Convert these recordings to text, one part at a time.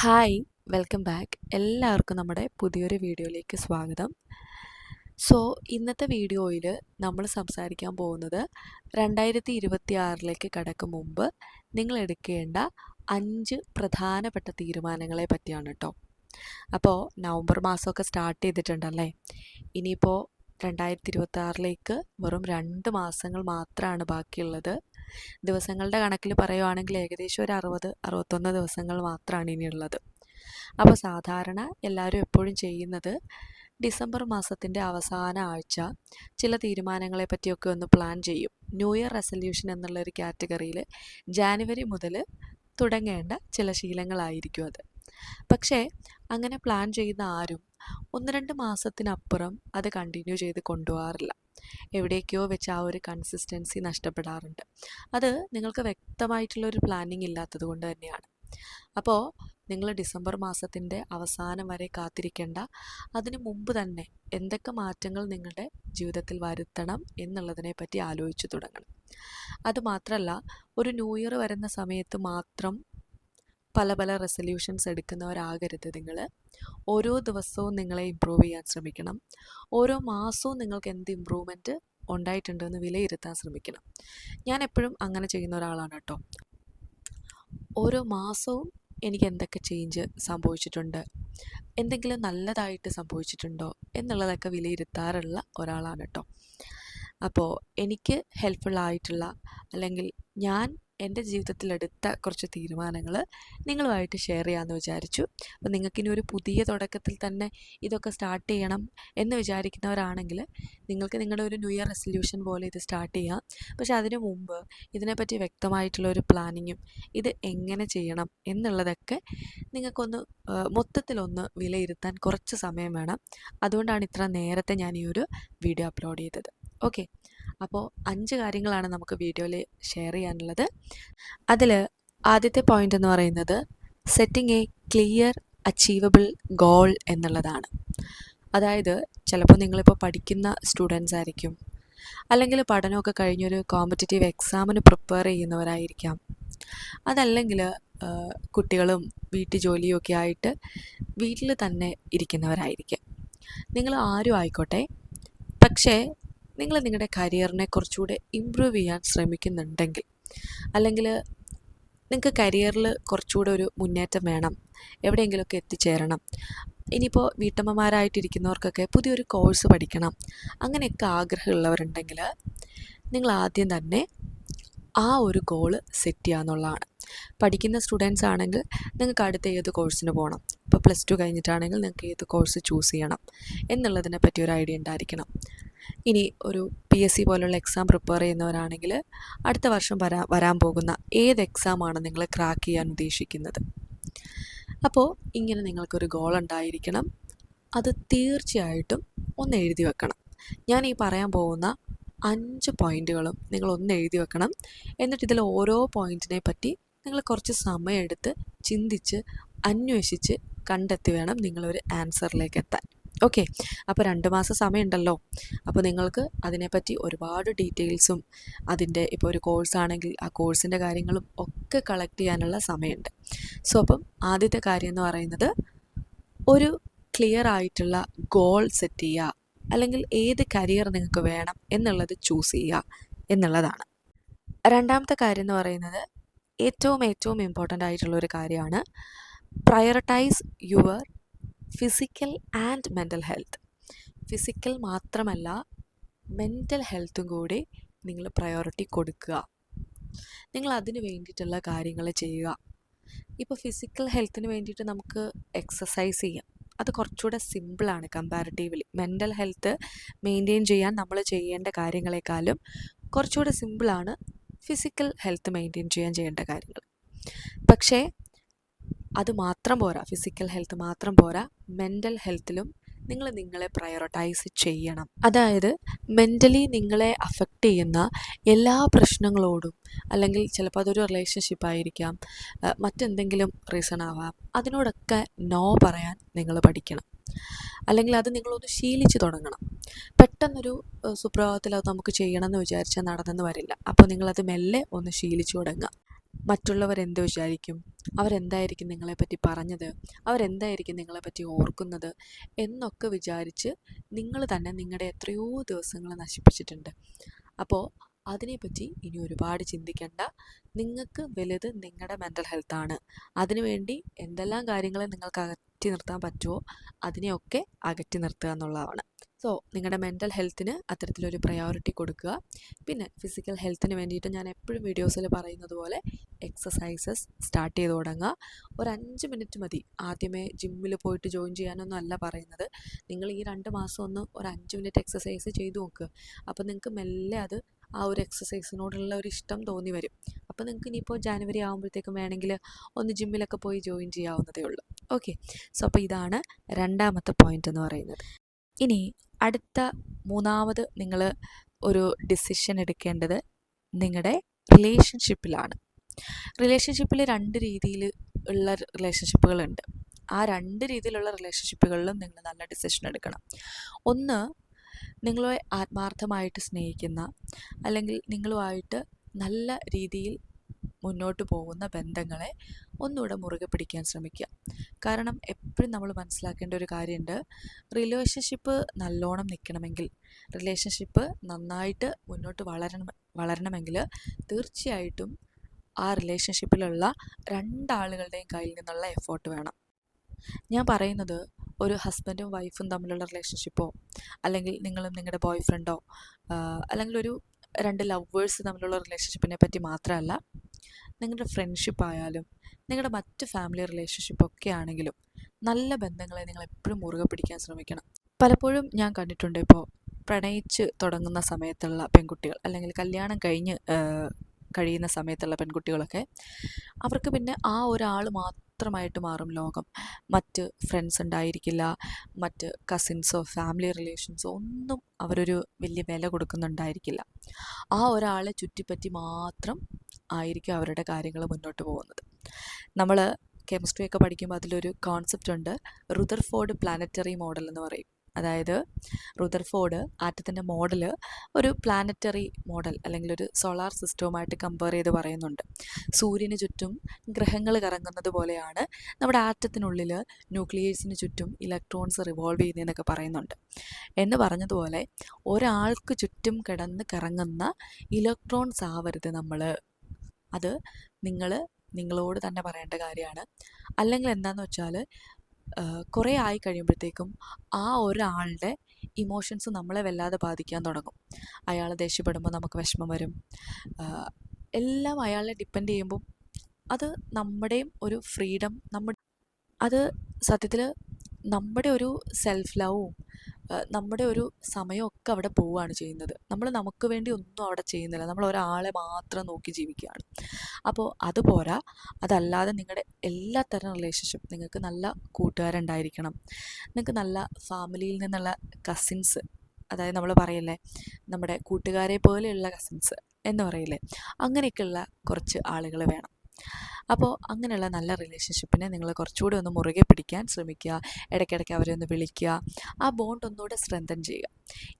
Hi welcome back എല്ലാവർക്കും നമ്മുടെ പുതിയൊരു വീഡിയോയിലേക്ക് സ്വാഗതം. സോ ഇന്നത്തെ വീഡിയോയിൽ നമ്മൾ സംസാരിക്കാൻ പോകുന്നത് രണ്ടായിരത്തി ഇരുപത്തി ആറിലേക്ക് കടക്കും മുമ്പ് നിങ്ങൾ എടുക്കേണ്ട അഞ്ച് പ്രധാനപ്പെട്ട തീരുമാനങ്ങളെ പറ്റിയാണ് കേട്ടോ അപ്പോൾ നവംബർ മാസമൊക്കെ സ്റ്റാർട്ട് ചെയ്തിട്ടുണ്ടല്ലേ? ഇനിയിപ്പോൾ രണ്ടായിരത്തി ഇരുപത്തി ആറിലേക്ക് വെറും രണ്ട് മാസങ്ങൾ മാത്രമാണ് ബാക്കിയുള്ളത്. ദിവസങ്ങളുടെ കണക്കിൽ പറയുവാണെങ്കിൽ ഏകദേശം ഒരു അറുപത് അറുപത്തൊന്ന് ദിവസങ്ങൾ മാത്രമാണ് ഇനിയുള്ളത്. അപ്പോൾ സാധാരണ എല്ലാവരും എപ്പോഴും ചെയ്യുന്നത് ഡിസംബർ മാസത്തിന്റെ അവസാന ആഴ്ച ചില തീരുമാനങ്ങളെ പറ്റിയൊക്കെ ഒന്ന് പ്ലാൻ ചെയ്യും. ന്യൂ ഇയർ റെസൊല്യൂഷൻ എന്നുള്ള ഒരു കാറ്റഗറിയിൽ ജാനുവരി മുതൽ തുടങ്ങേണ്ട ചില ശീലങ്ങളായിരിക്കും അത്. പക്ഷേ അങ്ങനെ പ്ലാൻ ചെയ്യുന്ന ആരും ഒന്ന് രണ്ട് മാസത്തിനപ്പുറം അത് കണ്ടിന്യൂ ചെയ്ത് കൊണ്ടുപോകാറില്ല. എവിടേക്കോ വെച്ച് ആ ഒരു കൺസിസ്റ്റൻസി നഷ്ടപ്പെടാറുണ്ട്. അത് നിങ്ങൾക്ക് വ്യക്തമായിട്ടുള്ള ഒരു പ്ലാനിങ് ഇല്ലാത്തത് കൊണ്ട് തന്നെയാണ്. അപ്പോൾ നിങ്ങൾ ഡിസംബർ മാസത്തിന്റെ അവസാനം വരെ കാത്തിരിക്കേണ്ട. അതിനു മുമ്പ് തന്നെ എന്തൊക്കെ മാറ്റങ്ങൾ നിങ്ങളുടെ ജീവിതത്തിൽ വരുത്തണം എന്നുള്ളതിനെ പറ്റി ആലോചിച്ച് തുടങ്ങണം. അതുമാത്രമല്ല ഒരു ന്യൂ ഇയർ വരുന്ന സമയത്ത് മാത്രം പല പല റെസൊല്യൂഷൻസ് എടുക്കുന്നവരാകരുത് നിങ്ങൾ ഓരോ ദിവസവും നിങ്ങളെ ഇമ്പ്രൂവ് ചെയ്യാൻ ശ്രമിക്കണം. ഓരോ മാസവും നിങ്ങൾക്ക് എന്ത് ഇമ്പ്രൂവ്മെന്റ് ഉണ്ടായിട്ടുണ്ടെന്ന് വിലയിരുത്താൻ ശ്രമിക്കണം. ഞാൻ എപ്പോഴും അങ്ങനെ ചെയ്യുന്ന ഒരാളാണ് കേട്ടോ. ഓരോ മാസവും എനിക്ക് എന്തൊക്കെ ചേഞ്ച് സംഭവിച്ചിട്ടുണ്ട് എന്തെങ്കിലും നല്ലതായിട്ട് സംഭവിച്ചിട്ടുണ്ടോ എന്നുള്ളതൊക്കെ വിലയിരുത്താറുള്ള ഒരാളാണ് കേട്ടോ. അപ്പോൾ എനിക്ക് ഹെൽപ്ഫുള്ളായിട്ടുള്ള അല്ലെങ്കിൽ ഞാൻ എന്റെ ജീവിതത്തിലെടുത്ത കുറച്ച് തീരുമാനങ്ങൾ നിങ്ങളുമായിട്ട് ഷെയർ ചെയ്യാമെന്ന് വിചാരിച്ചു. അപ്പോൾ നിങ്ങൾക്കിനി ഒരു പുതിയ തുടക്കത്തിൽ തന്നെ ഇതൊക്കെ സ്റ്റാർട്ട് ചെയ്യണം എന്ന് വിചാരിക്കുന്നവരാണെങ്കിൽ നിങ്ങൾക്ക് നിങ്ങളുടെ ഒരു ന്യൂ ഇയർ റെസൊല്യൂഷൻ പോലെ ഇത് സ്റ്റാർട്ട് ചെയ്യാം. പക്ഷേ അതിനു മുമ്പ് ഇതിനെപ്പറ്റി വ്യക്തമായിട്ടുള്ള ഒരു പ്ലാനിങ്ങും ഇത് എങ്ങനെ ചെയ്യണം എന്നുള്ളതൊക്കെ നിങ്ങൾക്കൊന്ന് മൊത്തത്തിലൊന്ന് വിലയിരുത്താൻ കുറച്ച് സമയം വേണം. അതുകൊണ്ടാണ് ഇത്ര നേരത്തെ ഞാൻ ഈ ഒരു വീഡിയോ അപ്ലോഡ് ചെയ്തത്. ഓക്കെ അപ്പോൾ അഞ്ച് കാര്യങ്ങളാണ് നമുക്ക് വീഡിയോയിൽ ഷെയർ ചെയ്യാനുള്ളത്. അതിൽ ആദ്യത്തെ പോയിന്റ് എന്ന് പറയുന്നത് setting a clear achievable goal എന്നുള്ളതാണ്. അതായത് ചിലപ്പോൾ നിങ്ങളിപ്പോൾ പഠിക്കുന്ന സ്റ്റുഡൻസ് ആയിരിക്കും അല്ലെങ്കിൽ പഠനമൊക്കെ കഴിഞ്ഞൊരു കോമ്പറ്റേറ്റീവ് എക്സാമിന് പ്രിപ്പയർ ചെയ്യുന്നവരായിരിക്കാം. അതല്ലെങ്കിൽ കുട്ടികളും വീട്ടു ജോലിയും ഒക്കെ ആയിട്ട് വീട്ടിൽ തന്നെ ഇരിക്കുന്നവരായിരിക്കാം. നിങ്ങൾ ആരും ആയിക്കോട്ടെ പക്ഷേ നിങ്ങൾ നിങ്ങളുടെ കരിയറിനെ കുറച്ചുകൂടെ ഇമ്പ്രൂവ് ചെയ്യാൻ ശ്രമിക്കുന്നുണ്ടെങ്കിൽ അല്ലെങ്കിൽ നിങ്ങൾക്ക് കരിയറിൽ കുറച്ചുകൂടെ ഒരു മുന്നേറ്റം വേണം എവിടെയെങ്കിലുമൊക്കെ എത്തിച്ചേരണം. ഇനിയിപ്പോൾ വീട്ടമ്മമാരായിട്ടിരിക്കുന്നവർക്കൊക്കെ പുതിയൊരു കോഴ്സ് പഠിക്കണം അങ്ങനെയൊക്കെ ആഗ്രഹമുള്ളവരുണ്ടെങ്കിൽ നിങ്ങൾ ആദ്യം തന്നെ ആ ഒരു ഗോൾ സെറ്റ് ചെയ്യുക എന്നുള്ളതാണ്. പഠിക്കുന്ന സ്റ്റുഡൻസ് ആണെങ്കിൽ നിങ്ങൾക്ക് അടുത്ത ഏത് കോഴ്സിന് പോകണം? ഇപ്പോൾ പ്ലസ് ടു കഴിഞ്ഞിട്ടാണെങ്കിൽ നിങ്ങൾക്ക് ഏത് കോഴ്സ് ചൂസ് ചെയ്യണം? എന്നുള്ളതിനെ പറ്റി ഒരു ഐഡിയ ഉണ്ടായിരിക്കണം. ഇനി ഒരു പി എസ് സി പോലുള്ള എക്സാം പ്രിപ്പയർ ചെയ്യുന്നവരാണെങ്കിൽ അടുത്ത വർഷം വരാൻ വരാൻ പോകുന്ന ഏത് എക്സാമാണ് നിങ്ങൾ ക്രാക്ക് ചെയ്യാൻ ഉദ്ദേശിക്കുന്നത്? അപ്പോൾ ഇങ്ങനെ നിങ്ങൾക്കൊരു ഗോൾ ഉണ്ടായിരിക്കണം. അത് തീർച്ചയായിട്ടും ഒന്ന് എഴുതി വെക്കണം. ഞാൻ ഈ പറയാൻ പോകുന്ന അഞ്ച് പോയിന്റുകളും നിങ്ങൾ ഒന്ന് എഴുതി വെക്കണം. എന്നിട്ട് ഇതിൽ ഓരോ പോയിന്റിനെ പറ്റി നിങ്ങൾ കുറച്ച് സമയമെടുത്ത് ചിന്തിച്ച് അന്വേഷിച്ച് കണ്ടെത്തി വേണം നിങ്ങളൊരു ആൻസറിലേക്ക് എത്താൻ. ഓക്കെ അപ്പോൾ രണ്ട് മാസം സമയമുണ്ടല്ലോ. അപ്പോൾ നിങ്ങൾക്ക് അതിനെപ്പറ്റി ഒരുപാട് ഡീറ്റെയിൽസും അതിന്റെ ഇപ്പോൾ ഒരു കോഴ്സ് ആണെങ്കിൽ ആ കോഴ്സിന്റെ കാര്യങ്ങളും ഒക്കെ കളക്ട് ചെയ്യാനുള്ള സമയമുണ്ട്. സോ അപ്പം ആദ്യത്തെ കാര്യം എന്ന് പറയുന്നത് ഒരു ക്ലിയർ ആയിട്ടുള്ള ഗോൾ സെറ്റ് ചെയ്യുക. അല്ലെങ്കിൽ ഏത് കരിയർ നിങ്ങൾക്ക് വേണം എന്നുള്ളത് ചൂസ് ചെയ്യുക എന്നുള്ളതാണ്. രണ്ടാമത്തെ കാര്യം എന്ന് പറയുന്നത് ഏറ്റവും ഏറ്റവും ഇമ്പോർട്ടന്റ് ആയിട്ടുള്ള ഒരു കാര്യമാണ് prioritise your physical and mental health physical മാത്രമല്ല മെന്റൽ ഹെൽത്തും കൂടി നിങ്ങൾ പ്രയോറിറ്റി കൊടുക്കുക. നിങ്ങൾ അതിന് വേണ്ടിയിട്ടുള്ള കാര്യങ്ങൾ ചെയ്യുക. ഇപ്പോൾ ഫിസിക്കൽ ഹെൽത്തിന് വേണ്ടിയിട്ട് നമുക്ക് എക്സസൈസ് ചെയ്യാം. അത് കുറച്ചുകൂടെ സിമ്പിളാണ് കമ്പാരിറ്റീവ്ലി മെന്റൽ ഹെൽത്ത് മെയിന്റെയിൻ ചെയ്യാൻ നമ്മൾ ചെയ്യേണ്ട കാര്യങ്ങളെക്കാളും കുറച്ചുകൂടെ സിമ്പിളാണ് ഫിസിക്കൽ ഹെൽത്ത് മെയിന്റെയിൻ ചെയ്യാൻ ചെയ്യേണ്ട കാര്യങ്ങൾ. പക്ഷേ അത് മാത്രം പോരാ. ഫിസിക്കൽ ഹെൽത്ത് മാത്രം പോരാ. മെന്റൽ ഹെൽത്തിലും നിങ്ങൾ നിങ്ങളെ പ്രയോറിറ്റൈസ് ചെയ്യണം. അതായത് മെന്റലി നിങ്ങളെ അഫക്റ്റ് ചെയ്യുന്ന എല്ലാ പ്രശ്നങ്ങളോടും അല്ലെങ്കിൽ ചിലപ്പോൾ അതൊരു റിലേഷൻഷിപ്പ് ആയിരിക്കാം മറ്റെന്തെങ്കിലും റീസൺ ആവാം അതിനോടൊക്കെ നോ പറയാൻ നിങ്ങൾ പഠിക്കണം. അല്ലെങ്കിൽ അത് നിങ്ങളൊന്ന് ശീലിച്ച് തുടങ്ങണം. പെട്ടെന്നൊരു സുപ്രഭാതത്തിൽ അത് നമുക്ക് ചെയ്യണമെന്ന് വിചാരിച്ചാൽ നടന്നെന്ന് വരില്ല. അപ്പോൾ നിങ്ങളത് മെല്ലെ ഒന്ന് ശീലിച്ചു തുടങ്ങുക. മറ്റുള്ളവരെന്ത് വിചാരിക്കും? അവരെന്തായിരിക്കും നിങ്ങളെപ്പറ്റി പറഞ്ഞത്? അവരെന്തായിരിക്കും നിങ്ങളെപ്പറ്റി ഓർക്കുന്നത്? എന്നൊക്കെ വിചാരിച്ച് നിങ്ങൾ തന്നെ നിങ്ങളുടെ എത്രയോ ദിവസങ്ങൾ നശിപ്പിച്ചിട്ടുണ്ട്. അപ്പോൾ അതിനെപ്പറ്റി ഇനി ഒരുപാട് ചിന്തിക്കേണ്ട. നിങ്ങൾക്ക് വലുത് നിങ്ങളുടെ മെന്റൽ ഹെൽത്താണ് അതിനുവേണ്ടി എന്തെല്ലാം കാര്യങ്ങളെ നിങ്ങൾക്ക് അകറ്റി നിർത്താൻ പറ്റുമോ അതിനെയൊക്കെ അകറ്റി നിർത്തുക എന്നുള്ളതാണ്. സോ നിങ്ങളുടെ മെന്റൽ ഹെൽത്തിന് അത്തരത്തിലൊരു പ്രയോറിറ്റി കൊടുക്കുക. പിന്നെ ഫിസിക്കൽ ഹെൽത്തിന് വേണ്ടിയിട്ട് ഞാൻ എപ്പോഴും വീഡിയോസിൽ പറയുന്നത് പോലെ എക്സസൈസസ് സ്റ്റാർട്ട് ചെയ്ത് തുടങ്ങുക ഒരു അഞ്ച് മിനിറ്റ് മതി. ആദ്യമേ ജിമ്മിൽ പോയിട്ട് ജോയിൻ ചെയ്യാനൊന്നും അല്ല പറയുന്നത്. നിങ്ങൾ ഈ രണ്ട് മാസം ഒന്ന് ഒരു അഞ്ച് മിനിറ്റ് എക്സസൈസ് ചെയ്തു നോക്കുക അപ്പോൾ നിങ്ങൾക്ക് മെല്ലെ അത് ആ ഒരു എക്സസൈസിനോടുള്ള ഒരു ഇഷ്ടം തോന്നി വരും. അപ്പോൾ നിങ്ങൾക്ക് ഇനിയിപ്പോൾ ജാനുവരി ആകുമ്പോഴത്തേക്കും വേണമെങ്കിൽ ഒന്ന് ജിമ്മിലൊക്കെ പോയി ജോയിൻ ചെയ്യാവുന്നതേ ഉള്ളൂ. ഓക്കെ. സോ അപ്പോൾ ഇതാണ് രണ്ടാമത്തെ പോയിന്റ് എന്ന് പറയുന്നത്. ഇനി അടുത്ത മൂന്നാമത് നിങ്ങൾ ഒരു ഡിസിഷൻ എടുക്കേണ്ടത് നിങ്ങളുടെ റിലേഷൻഷിപ്പിലാണ് റിലേഷൻഷിപ്പിൽ രണ്ട് രീതിയിൽ ഉള്ള റിലേഷൻഷിപ്പുകളുണ്ട് ആ രണ്ട് രീതിയിലുള്ള റിലേഷൻഷിപ്പുകളിലും നിങ്ങൾ നല്ല ഡിസിഷൻ എടുക്കണം. ഒന്ന് നിങ്ങളെ ആത്മാർത്ഥമായിട്ട് സ്നേഹിക്കുന്ന അല്ലെങ്കിൽ നിങ്ങളുമായിട്ട് നല്ല രീതിയിൽ മുന്നോട്ട് പോകുന്ന ബന്ധങ്ങളെ ഒന്നുകൂടെ മുറുകെ പിടിക്കാൻ ശ്രമിക്കുക. കാരണം എപ്പോഴും നമ്മൾ മനസ്സിലാക്കേണ്ട ഒരു കാര്യമുണ്ട്. റിലേഷൻഷിപ്പ് നല്ലോണം നിൽക്കണമെങ്കിൽ റിലേഷൻഷിപ്പ് നന്നായിട്ട് മുന്നോട്ട് വളരണം വളരണമെങ്കിൽ തീർച്ചയായിട്ടും ആ റിലേഷൻഷിപ്പിലുള്ള രണ്ടാളുകളുടെയും കയ്യിൽ നിന്നുള്ള എഫേർട്ട് വേണം. ഞാൻ പറയുന്നത് ഒരു ഹസ്ബൻഡും വൈഫും തമ്മിലുള്ള റിലേഷൻഷിപ്പോ അല്ലെങ്കിൽ നിങ്ങളും നിങ്ങളുടെ ബോയ് ഫ്രണ്ടോ അല്ലെങ്കിൽ ഒരു രണ്ട് ലവേഴ്സ് തമ്മിലുള്ള റിലേഷൻഷിപ്പിനെ പറ്റി മാത്രമല്ല നിങ്ങളുടെ ഫ്രണ്ട്ഷിപ്പ് ആയാലും നിങ്ങളുടെ മറ്റ് ഫാമിലി റിലേഷൻഷിപ്പ് ഒക്കെ ആണെങ്കിലും നല്ല ബന്ധങ്ങളെ നിങ്ങൾ എപ്പോഴും മുറുകെ പിടിക്കാൻ ശ്രമിക്കണം. പലപ്പോഴും ഞാൻ കണ്ടിട്ടുണ്ട് ഇപ്പോൾ പ്രണയിച്ച് തുടങ്ങുന്ന സമയത്തുള്ള പെൺകുട്ടികൾ അല്ലെങ്കിൽ കല്യാണം കഴിഞ്ഞ് കഴിയുന്ന സമയത്തുള്ള പെൺകുട്ടികളൊക്കെ അവർക്ക് പിന്നെ ആ ഒരാൾ മാത്രമായിട്ട് മാറും ലോകം. മറ്റ് ഫ്രണ്ട്സ് ഉണ്ടായിരിക്കില്ല മറ്റ് കസിൻസോ ഫാമിലി റിലേഷൻസോ ഒന്നും അവരൊരു വലിയ വില കൊടുക്കുന്നുണ്ടായിരിക്കില്ല. ആ ഒരാളെ ചുറ്റിപ്പറ്റി മാത്രം ആയിരിക്കും അവരുടെ കാര്യങ്ങൾ മുന്നോട്ട് പോകുന്നത്. നമ്മൾ കെമിസ്ട്രി ഒക്കെ പഠിക്കുമ്പോൾ അതിലൊരു കോൺസെപ്റ്റ് ഉണ്ട്. റുദർഫോർഡ് പ്ലാനറ്ററി മോഡൽ എന്ന് പറയും. അതായത് റുദർഫോർഡ് ആറ്റത്തിന്റെ മോഡൽ ഒരു പ്ലാനറ്ററി മോഡൽ അല്ലെങ്കിൽ ഒരു സോളാർ സിസ്റ്റവുമായിട്ട് കമ്പയർ ചെയ്ത് പറയുന്നുണ്ട്. സൂര്യന് ചുറ്റും ഗ്രഹങ്ങൾ കറങ്ങുന്നത് പോലെയാണ് നമ്മുടെ ആറ്റത്തിനുള്ളിൽ ന്യൂക്ലിയേഴ്സിന് ചുറ്റും ഇലക്ട്രോൺസ് റിവോൾവ് ചെയ്യുന്നതെന്നൊക്കെ പറയുന്നുണ്ട്. എന്ന് പറഞ്ഞതുപോലെ ഒരാൾക്ക് ചുറ്റും കിടന്ന് കറങ്ങുന്ന ഇലക്ട്രോൺസ് ആവരുത് നമ്മൾ അത് നിങ്ങൾ നിങ്ങളോട് തന്നെ പറയേണ്ട കാര്യമാണ്. അല്ലെങ്കിൽ എന്താണെന്ന് വെച്ചാൽ കുറേ ആയി കഴിയുമ്പോഴത്തേക്കും ആ ഒരാളുടെ ഇമോഷൻസ് നമ്മളെ വല്ലാതെ ബാധിക്കാൻ തുടങ്ങും. അയാൾ ദേഷ്യപ്പെടുമ്പോൾ നമുക്ക് വിഷമം വരും. എല്ലാം അയാളെ ഡിപ്പെൻഡ് ചെയ്യുമ്പോൾ അത് നമ്മുടെയും ഒരു ഫ്രീഡം നമ്മുടെ അത് സത്യത്തിൽ നമ്മുടെ ഒരു സെൽഫ് ലവും നമ്മുടെ ഒരു സമയമൊക്കെ അവിടെ പോവുകയാണ് ചെയ്യുന്നത്. നമ്മൾ നമുക്ക് വേണ്ടി ഒന്നും അവിടെ ചെയ്യുന്നില്ല. നമ്മൾ ഒരാളെ മാത്രം നോക്കി ജീവിക്കുകയാണ്. അപ്പോൾ അതുപോരാ അതല്ലാതെ നിങ്ങളുടെ എല്ലാ തരം റിലേഷൻഷിപ്പ് നിങ്ങൾക്ക് നല്ല കൂട്ടുകാരുണ്ടായിരിക്കണം. നിങ്ങൾക്ക് നല്ല ഫാമിലിയിൽ നിന്നുള്ള കസിൻസ് അതായത് നമ്മൾ പറയില്ലേ നമ്മുടെ കൂട്ടുകാരെ പോലെയുള്ള കസിൻസ് എന്ന് പറയില്ലേ അങ്ങനെയൊക്കെയുള്ള കുറച്ച് ആളുകൾ വേണം. അപ്പോൾ അങ്ങനെയുള്ള നല്ല റിലേഷൻഷിപ്പിനെ നിങ്ങൾ കുറച്ചുകൂടി ഒന്ന് മുറുകെ പിടിക്കാൻ ശ്രമിക്കുക. ഇടയ്ക്കിടയ്ക്ക് അവരെ ഒന്ന് വിളിക്കുക. ആ ബോണ്ട് ഒന്നുകൂടെ സ്ട്രെങ്തൻ ചെയ്യുക.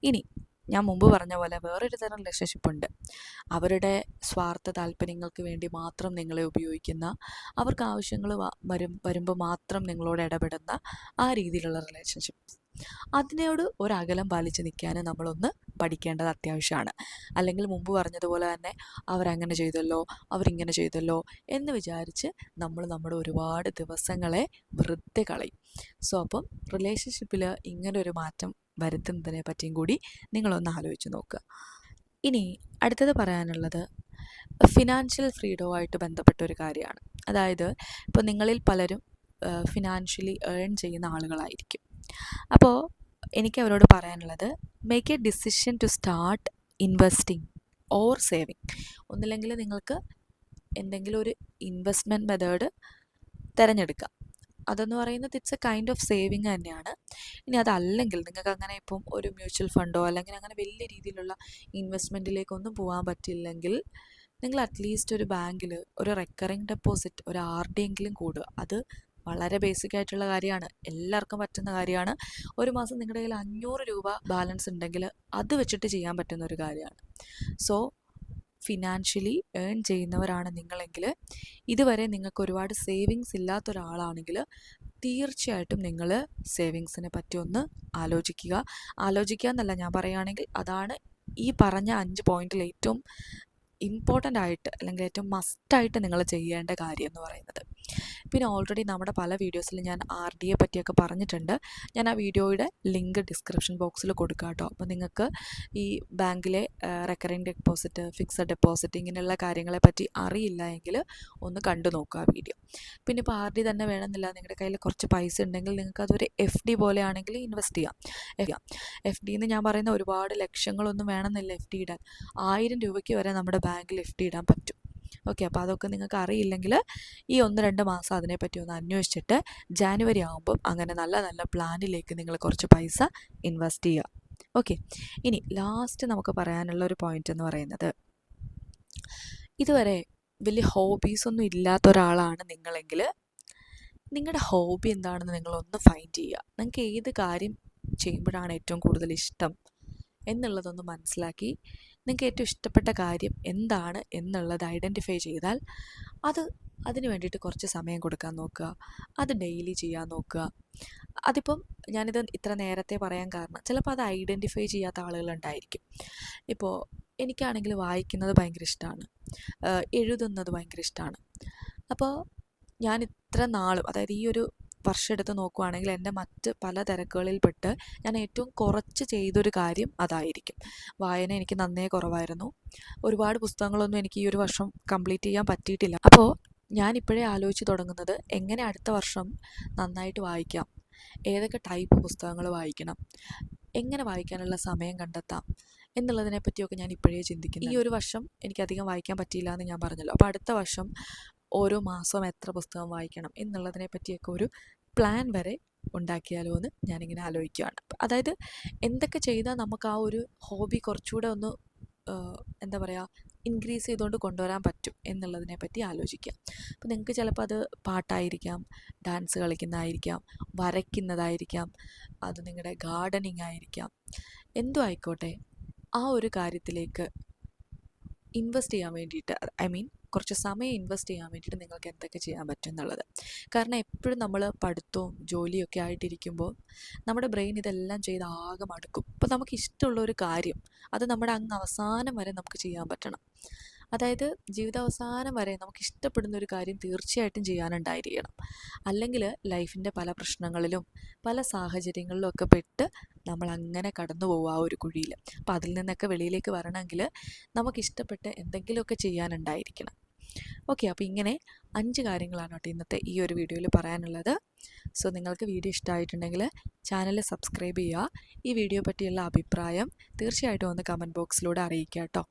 ഇനി ഞാൻ മുമ്പ് പറഞ്ഞ പോലെ വേറൊരു തരം റിലേഷൻഷിപ്പ് ഉണ്ട്. അവരുടെ സ്വാർത്ഥ താല്പര്യങ്ങൾക്ക് വേണ്ടി മാത്രം നിങ്ങളെ ഉപയോഗിക്കുന്ന അവർക്ക് ആവശ്യങ്ങൾ വരും വരുമ്പോൾ മാത്രം നിങ്ങളോട് ഇടപെടുന്ന ആ രീതിയിലുള്ള റിലേഷൻഷിപ്പ് അതിനോട് ഒരകലം പാലിച്ച് നിൽക്കാൻ നമ്മളൊന്ന് പഠിക്കേണ്ടത് അത്യാവശ്യമാണ്. അല്ലെങ്കിൽ മുമ്പ് പറഞ്ഞതുപോലെ തന്നെ അവരങ്ങനെ ചെയ്തല്ലോ അവരിങ്ങനെ ചെയ്തല്ലോ എന്ന് വിചാരിച്ച് നമ്മൾ നമ്മുടെ ഒരുപാട് ദിവസങ്ങളെ വെറുതെ കളയും. സോ അപ്പം റിലേഷൻഷിപ്പിൽ ഇങ്ങനെ ഒരു മാറ്റം വരുത്തുന്നതിനെ പറ്റിയും കൂടി നിങ്ങളൊന്ന് ആലോചിച്ച് നോക്കുക ഇനി അടുത്തത് പറയാനുള്ളത് ഫിനാൻഷ്യൽ ആയിട്ട് ബന്ധപ്പെട്ട ഒരു കാര്യമാണ്. അതായത് ഇപ്പോൾ നിങ്ങളിൽ പലരും ഫിനാൻഷ്യലി ഏൺ ചെയ്യുന്ന ആളുകളായിരിക്കും. അപ്പോൾ എനിക്ക് അവരോട് പറയാനുള്ളത് make a decision to start investing or saving ഒന്നില്ലെങ്കിൽ നിങ്ങൾക്ക് എന്തെങ്കിലും ഒരു ഇൻവെസ്റ്റ്മെന്റ് മെത്തേഡ് തിരഞ്ഞെടുക്കാം അതെന്ന് പറയുന്നത് it's a kind of saving തന്നെയാണ്. ഇനി അതല്ലെങ്കിൽ നിങ്ങൾക്ക് അങ്ങനെ ഇപ്പം ഒരു മ്യൂച്വൽ ഫണ്ടോ അല്ലെങ്കിൽ അങ്ങനെ വലിയ രീതിയിലുള്ള ഇൻവെസ്റ്റ്മെന്റിലേക്കൊന്നും പോകാൻ പറ്റില്ലെങ്കിൽ നിങ്ങൾ അറ്റ്ലീസ്റ്റ് ഒരു ബാങ്കിൽ ഒരു റെക്കറിങ് ഡെപ്പോസിറ്റ് ഒരു ആർ ഡി എങ്കിലും കൂടുക. അത് വളരെ ബേസിക് ആയിട്ടുള്ള കാര്യമാണ്. എല്ലാവർക്കും പറ്റുന്ന കാര്യമാണ്. ഒരു മാസം നിങ്ങളുടെ കയ്യിൽ അഞ്ഞൂറ് രൂപ ബാലൻസ് ഉണ്ടെങ്കിൽ അത് വെച്ചിട്ട് ചെയ്യാൻ പറ്റുന്ന ഒരു കാര്യമാണ്. സോ ഫിനാൻഷ്യലി ഏൺ ചെയ്യുന്നവരാണ് നിങ്ങളെങ്കിൽ ഇതുവരെ നിങ്ങൾക്ക് ഒരുപാട് സേവിങ്സ് ഇല്ലാത്ത ഒരാളാണെങ്കിൽ തീർച്ചയായിട്ടും നിങ്ങൾ സേവിങ്സിനെ പറ്റി ഒന്ന് ആലോചിക്കുക. ആലോചിക്കുക എന്നല്ല ഞാൻ പറയുകയാണെങ്കിൽ അതാണ് ഈ പറഞ്ഞ അഞ്ച് പോയിന്റിൽ ഏറ്റവും ഇമ്പോർട്ടന്റ് ആയിട്ട് അല്ലെങ്കിൽ ഏറ്റവും മസ്റ്റായിട്ട് നിങ്ങൾ ചെയ്യേണ്ട കാര്യം എന്ന് പറയുന്നത്. പിന്നെ ഓൾറെഡി നമ്മുടെ പല വീഡിയോസിൽ ഞാൻ ആർ ഡിയെ പറ്റിയൊക്കെ പറഞ്ഞിട്ടുണ്ട്. ഞാൻ ആ വീഡിയോയുടെ ലിങ്ക് ഡിസ്ക്രിപ്ഷൻ ബോക്സിൽ കൊടുക്കാം കേട്ടോ. അപ്പോൾ നിങ്ങൾക്ക് ഈ ബാങ്കിലെ റെക്കറിങ് ഡെപ്പോസിറ്റ് ഫിക്സഡ് ഡെപ്പോസിറ്റ് ഇങ്ങനെയുള്ള കാര്യങ്ങളെ പറ്റി അറിയില്ല എങ്കിൽ ഒന്ന് കണ്ടു നോക്കുക ആ വീഡിയോ പിന്നെ ഇപ്പോൾ ആർ ഡി തന്നെ വേണമെന്നില്ല. നിങ്ങളുടെ കയ്യിൽ കുറച്ച് പൈസ ഉണ്ടെങ്കിൽ നിങ്ങൾക്ക് അതൊരു എഫ് ഡി പോലെയാണെങ്കിൽ ഇൻവെസ്റ്റ് ചെയ്യാം. എഫ് ഡി എന്ന് ഞാൻ പറയുന്ന ഒരുപാട് ലക്ഷങ്ങളൊന്നും വേണമെന്നില്ല എഫ് ഡി ഇടാൻ ആയിരം രൂപയ്ക്ക് വരെ നമ്മുടെ എഫ് ഡി ഇടാൻ പറ്റും. ഓക്കെ അപ്പോൾ അതൊക്കെ നിങ്ങൾക്ക് അറിയില്ലെങ്കിൽ ഈ ഒന്ന് രണ്ട് മാസം അതിനെപ്പറ്റി ഒന്ന് അന്വേഷിച്ചിട്ട് ജാനുവരി ആകുമ്പം അങ്ങനെ നല്ല നല്ല പ്ലാനിലേക്ക് നിങ്ങൾ കുറച്ച് പൈസ ഇൻവെസ്റ്റ് ചെയ്യുക. ഓക്കെ ഇനി ലാസ്റ്റ് നമുക്ക് പറയാനുള്ള ഒരു പോയിന്റ് എന്ന് പറയുന്നത് ഇതുവരെ വലിയ ഹോബീസ് ഒന്നും ഇല്ലാത്ത ഒരാളാണ് നിങ്ങളെങ്കിൽ നിങ്ങളുടെ ഹോബി എന്താണെന്ന് നിങ്ങളൊന്ന് ഫൈൻഡ് ചെയ്യുക. നിങ്ങൾക്ക് ഏത് കാര്യം ചെയ്യുമ്പോഴാണ് ഏറ്റവും കൂടുതൽ ഇഷ്ടം എന്നുള്ളതൊന്ന് മനസ്സിലാക്കി നിങ്ങൾക്ക് ഏറ്റവും ഇഷ്ടപ്പെട്ട കാര്യം എന്താണ് എന്നുള്ളത് ഐഡന്റിഫൈ ചെയ്താൽ അത് അതിന് വേണ്ടിയിട്ട് കുറച്ച് സമയം കൊടുക്കാൻ നോക്കുക. അത് ഡെയിലി ചെയ്യാൻ നോക്കുക. അതിപ്പം ഞാനിത് ഇത്ര നേരത്തെ പറയാൻ കാരണം ചിലപ്പോൾ അത് ഐഡന്റിഫൈ ചെയ്യാത്ത ആളുകളുണ്ടായിരിക്കും ഇപ്പോൾ എനിക്കാണെങ്കിൽ വായിക്കുന്നത് ഭയങ്കര ഇഷ്ടമാണ്. എഴുതുന്നത് ഭയങ്കര ഇഷ്ടമാണ്. അപ്പോൾ ഞാൻ ഇത്ര നാളും അതായത് ഈ ഒരു വർഷം എടുത്ത് നോക്കുവാണെങ്കിൽ എന്റെ മറ്റ് പല തിരക്കുകളിൽപ്പെട്ട് ഞാൻ ഏറ്റവും കുറച്ച് ചെയ്തൊരു കാര്യം അതായിരിക്കും. വായന എനിക്ക് നന്നേ കുറവായിരുന്നു. ഒരുപാട് പുസ്തകങ്ങളൊന്നും എനിക്ക് ഈ ഒരു വർഷം കംപ്ലീറ്റ് ചെയ്യാൻ പറ്റിയിട്ടില്ല. അപ്പോൾ ഞാൻ ഇപ്പോഴേ ആലോചിച്ച് തുടങ്ങുന്നത് എങ്ങനെ അടുത്ത വർഷം നന്നായിട്ട് വായിക്കാം? ഏതൊക്കെ ടൈപ്പ് പുസ്തകങ്ങൾ വായിക്കണം? എങ്ങനെ വായിക്കാനുള്ള സമയം കണ്ടെത്താം? എന്നുള്ളതിനെ പറ്റിയൊക്കെ ഞാൻ ഇപ്പോഴേ ചിന്തിക്കുന്നു. ഈ ഒരു വർഷം എനിക്കധികം വായിക്കാൻ പറ്റിയില്ല എന്ന് ഞാൻ പറഞ്ഞല്ലോ. അപ്പോൾ അടുത്ത വർഷം ഓരോ മാസവും എത്ര പുസ്തകം വായിക്കണം എന്നുള്ളതിനെ പറ്റിയൊക്കെ ഒരു പ്ലാൻ വരെ ഉണ്ടാക്കിയാലോ എന്ന് ഞാനിങ്ങനെ ആലോചിക്കുകയാണ് അതായത് എന്തൊക്കെ ചെയ്താൽ നമുക്ക് ആ ഒരു ഹോബി കുറച്ചുകൂടെ ഒന്ന് എന്താ പറയുക ഇൻക്രീസ് ചെയ്തുകൊണ്ട് കൊണ്ടുവരാൻ പറ്റും എന്നുള്ളതിനെ പറ്റി ആലോചിക്കുക അപ്പോൾ നിങ്ങൾക്ക് ചിലപ്പോൾ അത് പാട്ടായിരിക്കാം ഡാൻസ് കളിക്കുന്നതായിരിക്കാം വരയ്ക്കുന്നതായിരിക്കാം അത് നിങ്ങളുടെ ഗാർഡനിങ് ആയിരിക്കാം. എന്തു ആയിക്കോട്ടെ ആ ഒരു കാര്യത്തിലേക്ക് ഇൻവെസ്റ്റ് ചെയ്യാൻ വേണ്ടിയിട്ട് ഐ മീൻ കുറച്ച് സമയം ഇൻവെസ്റ്റ് ചെയ്യാൻ വേണ്ടിയിട്ട് നിങ്ങൾക്ക് എന്തൊക്കെ ചെയ്യാൻ പറ്റും എന്നുള്ളത് കാരണം എപ്പോഴും നമ്മൾ പഠിത്തവും ജോലിയൊക്കെ ആയിട്ടിരിക്കുമ്പോൾ നമ്മുടെ ബ്രെയിൻ ഇതെല്ലാം ചെയ്ത് ആകെ മടുക്കും. അപ്പോൾ നമുക്ക് ഇഷ്ടമുള്ള ഒരു കാര്യം അത് നമ്മുടെ അങ്ങ് അവസാനം വരെ നമുക്ക് ചെയ്യാൻ പറ്റണം. അതായത് ജീവിതാവസാനം വരെ നമുക്ക് ഇഷ്ടപ്പെടുന്ന ഒരു കാര്യം തീർച്ചയായിട്ടും ചെയ്യാനുണ്ടായിരിക്കണം. അല്ലെങ്കിൽ ലൈഫിന്റെ പല പ്രശ്നങ്ങളിലും പല സാഹചര്യങ്ങളിലും ഒക്കെ പെട്ട് നമ്മൾ അങ്ങനെ കടന്നു പോകും ആ ഒരു കുഴിയിൽ അപ്പോൾ അതിൽ നിന്നൊക്കെ വെളിയിലേക്ക് വരണമെങ്കിൽ നമുക്ക് ഇഷ്ടപ്പെട്ട് എന്തെങ്കിലുമൊക്കെ ചെയ്യാനുണ്ടായിരിക്കണം. ഓക്കെ അപ്പോൾ ഇങ്ങനെ അഞ്ച് കാര്യങ്ങളാണ് കേട്ടോ ഇന്നത്തെ ഈ ഒരു വീഡിയോയിൽ പറയാനുള്ളത്. സോ നിങ്ങൾക്ക് വീഡിയോ ഇഷ്ടമായിട്ടുണ്ടെങ്കിൽ ചാനൽ സബ്സ്ക്രൈബ് ചെയ്യുക. ഈ വീഡിയോ പറ്റിയുള്ള അഭിപ്രായം തീർച്ചയായിട്ടും ഒന്ന് കമന്റ് ബോക്സിലൂടെ അറിയിക്കുക കേട്ടോ.